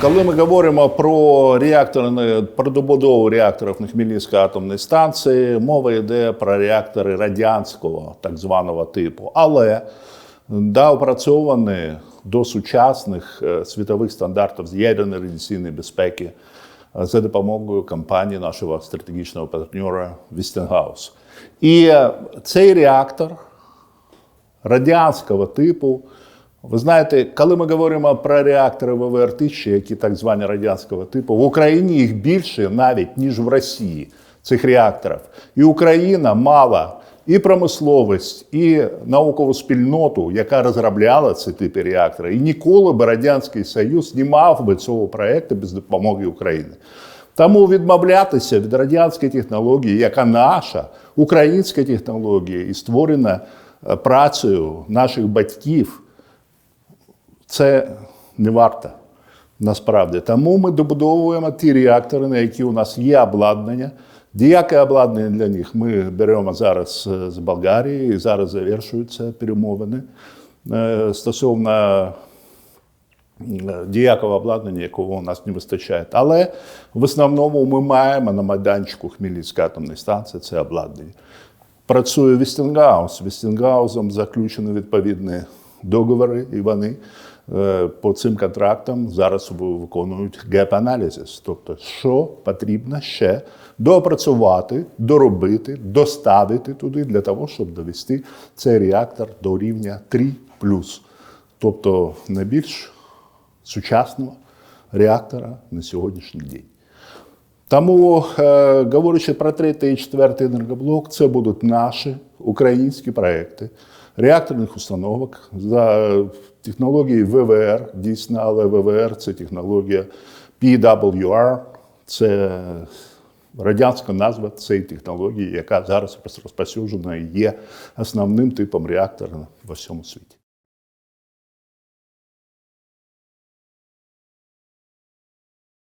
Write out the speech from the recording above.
Коли ми говоримо про реактори, про добудову реакторів на Хмельницькій атомній станції, мова йде про реактори радянського так званого типу, але доопрацьовані до сучасних е, світових стандартів з ядерної радіаційної безпеки е, за допомогою компанії нашого стратегічного партнера Westinghouse. І е, цей реактор радянського типу. Ви знаєте, коли ми говоримо про реактори ВВР-1000, які так звані радянського типу, в Україні їх більше навіть, ніж в Росії, цих реакторів. І Україна мала і промисловість, і наукову спільноту, яка розробляла ці типи реакторів. І ніколи би Радянський Союз не мав би цього проекту без допомоги України. Тому відмовлятися від радянської технології, яка наша українська технологія і створена е, працею наших батьків, це не варто насправді. Тому ми добудовуємо ті реактори, на які у нас є обладнання. Деяке обладнання для них ми беремо зараз е, з Болгарії, і зараз завершуються перемовини е, стосовно діякого обладнання, якого у нас не вистачає. Але в основному ми маємо на майданчику Хмельницької атомної станції це обладнання. Працює Вестінгаус. Вестінгаузом заключені відповідні договори, і вони по цим контрактам зараз виконують геп-аналізис. Тобто, що потрібно ще доопрацювати, доробити, доставити туди для того, щоб довести цей реактор до рівня 3 тобто найбільш сучасного реактора на сьогоднішній день. Тому, е, говорячи про третій і четвертий енергоблок, це будуть наші українські проекти реакторних установок за технології ВВР, дійсно, але ВВР це технологія PWR, це радянська назва цієї технології, яка зараз розпосюджена і є основним типом реактора в усьому світі.